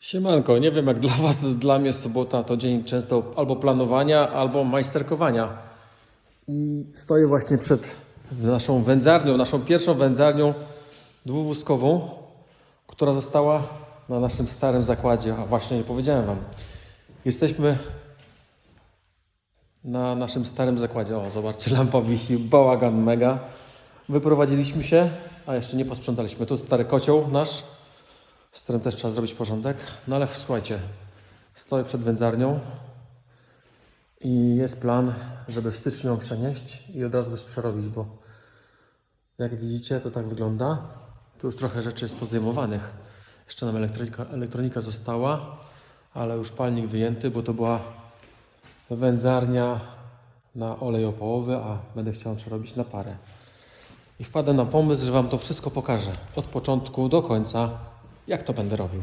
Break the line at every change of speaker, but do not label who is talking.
Siemanko, nie wiem jak dla Was, dla mnie sobota to dzień często albo planowania, albo majsterkowania. I stoję właśnie przed naszą wędzarnią, naszą pierwszą wędzarnią dwuwózkową, która została na naszym starym zakładzie. A właśnie nie powiedziałem Wam. Jesteśmy na naszym starym zakładzie. O, zobaczcie, lampa wisi, bałagan mega. Wyprowadziliśmy się, a jeszcze nie posprzątaliśmy. Tu stary kocioł nasz, z którym też trzeba zrobić porządek. No ale słuchajcie, stoję przed wędzarnią i jest plan, żeby w styczniu ją przenieść i od razu też przerobić, bo jak widzicie, to tak wygląda. Tu już trochę rzeczy jest pozdejmowanych. Jeszcze nam elektronika, elektronika została, ale już palnik wyjęty, bo to była wędzarnia na olej opałowy, a będę chciał przerobić na parę. I wpadę na pomysł, że Wam to wszystko pokażę od początku do końca, jak to będę robił.